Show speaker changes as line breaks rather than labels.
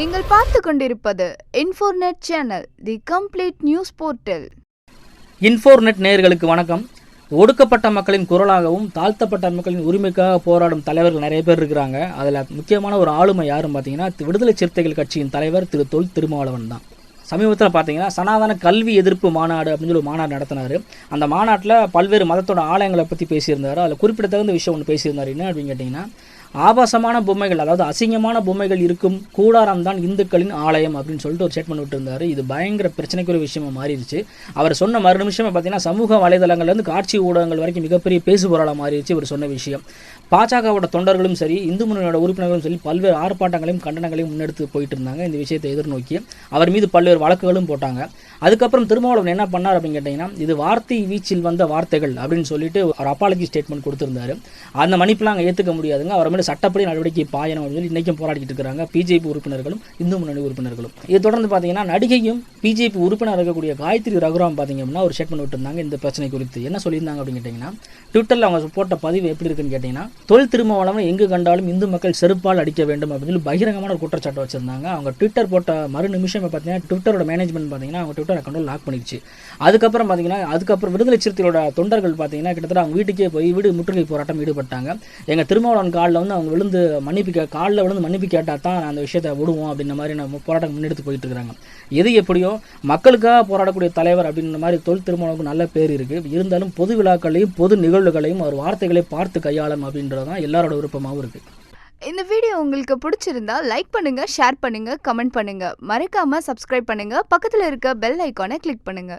நீங்கள் பார்த்து கொண்டிருப்பது Infornet channel the complete news portal
Infornet நேயர்களுக்கு வணக்கம். ஒடுக்கப்பட்ட மக்களின் குரலாகவும் தாழ்த்தப்பட்ட மக்களின் உரிமைக்காக போராடும் தலைவர்கள் நிறைய பேர் இருக்கிறாங்க. அதில் முக்கியமான ஒரு ஆளுமை யாருன்னு பார்த்தீங்கன்னா விடுதலை சிறுத்தைகள் கட்சியின் தலைவர் திரு தொல் திருமாவளவன் தான். சமீபத்தில் பார்த்தீங்கன்னா சனாதன கல்வி எதிர்ப்பு மாநாடு அப்படின்னு சொல்லி ஒரு மாநாடு நடத்தினார். அந்த மாநாட்டில் பல்வேறு மதத்தோட ஆலயங்களை பற்றி பேசியிருந்தார். அதில் குறிப்பிடத்தகுந்த விஷயம் ஒன்று பேசியிருந்தார். என்ன அப்படின்னு கேட்டிங்கன்னா ஆபாசமான பொம்மைகள் அதாவது அசிங்கமான பொம்மைகள் இருக்கும் கூடாரம் தான் இந்துக்களின் ஆலயம் அப்படின்னு சொல்லிட்டு ஒரு ஸ்டேட்மெண்ட் விட்டுருந்தாரு. இது பயங்கர பிரச்சனைக்குரிய விஷயமா மாறிடுச்சு. அவர் சொன்ன மறு நிமிஷமே பார்த்தீங்கன்னா சமூக வலைதளங்கள்லேருந்து காட்சி ஊடகங்கள் வரைக்கும் மிகப்பெரிய பேசுபொருளாக மாறிடுச்சு இவர் சொன்ன விஷயம். பாஜகவோட தொண்டர்களும் சரி இந்து முன்னணியோட உறுப்பினர்களும் சரி பல்வேறு ஆர்ப்பாட்டங்களையும் கண்டனங்களையும் முன்னெடுத்து போயிட்டு இருந்தாங்க. இந்த விஷயத்தை எதிர்நோக்கி அவர் மீது பல்வேறு வழக்குகளும் போட்டாங்க. அதுக்கப்புறம் திருமாவளவன் என்ன பண்ணார் அப்படின்னு கேட்டிங்கன்னா இது வார்த்தை வீச்சில் வந்த வார்த்தைகள் அப்படின்னு சொல்லிட்டு ஒரு அப்பாலஜி ஸ்டேட்மெண்ட் கொடுத்துருந்தாரு. அந்த மன்னிப்புலாம் அங்கே ஏற்றுக்க முடியாதுங்க. அவர் மேலே சட்டப்படி நடவடிக்கை பாயணும் அப்படின்னு சொல்லி இன்றைக்கும் போராடிக்கிட்டு இருக்கிறாங்க. பிஜேபி உறுப்பினர்களும் இந்து முன்னணி உறுப்பினர்களும். இது தொடர்ந்து பார்த்தீங்கன்னா நடிகையும் பிஜேபி உறுப்பினர் இருக்கக்கூடிய காயத்ரி ரகுராம் பார்த்தீங்க அப்படின்னா ஒரு ஸ்டேட்மெண்ட் விட்டுருந்தாங்க இந்த பிரச்சனை குறித்து. என்ன சொல்லியிருந்தாங்க அப்படின்னு கேட்டிங்கன்னா ட்விட்டரில் அவங்க போட்ட பதிவு எப்படி இருக்குன்னு கேட்டிங்கன்னா தொழில் திருமாவளவன் எங்கு கண்டாலும் இந்து மக்கள் செருப்பால் அடிக்க வேண்டும் அப்படின்னு சொல்லி பகிரங்கமான ஒரு குற்றச்சாட்டு வச்சிருந்தாங்க. அவங்க ட்விட்டர் போட்ட மறு நிமிஷம் பார்த்தீங்கன்னா ட்விட்டரோட மேனேஜ்மெண்ட் பார்த்தீங்கன்னா அவங்க ட்விட்டர் அக்கௌண்ட் லாக் பண்ணிடுச்சு. அதுக்கப்புறம் பார்த்தீங்கன்னா அதுக்கப்புறம் விடுதலை சிறுத்தைகளோட தொண்டர்கள் பார்த்தீங்கன்னா கிட்டத்தட்ட அவங்க வீட்டுக்கே போய் வீடு முற்றுகை போராட்டம் ஈடுபட்டாங்க. எங்கள் திருமாவளவன் காலில் வந்து அவங்க விழுந்து மன்னிப்பு கே காலில் விழுந்து மன்னிப்பு கேட்டால் தான் அந்த விஷயத்தை விடுவோம் அப்படின்ற மாதிரி நம்ம போராட்டம் முன்னெடுத்து போயிட்டு இருக்கிறாங்க எது எப்படியோ மக்களுக்காக போராடக்கூடிய தலைவர் அப்படின்ற மாதிரி தொழில் திருமணம் நல்ல பேர் இருக்குது இருந்தாலும் பொது விழாக்களையும் பொது நிகழ்வுகளையும் அவர் வார்த்தைகளை பார்த்து கையாளும் அப்படின்றது தான் எல்லாரோட விருப்பமாகவும் இருக்குது
இந்த வீடியோ உங்களுக்கு பிடிச்சிருந்தா லைக் பண்ணுங்க ஷேர் பண்ணுங்க கமெண்ட் பண்ணுங்க. மறக்காம சப்ஸ்கிரைப் பண்ணுங்க. பக்கத்தில் இருக்க பெல் ஐக்கானை கிளிக் பண்ணுங்க.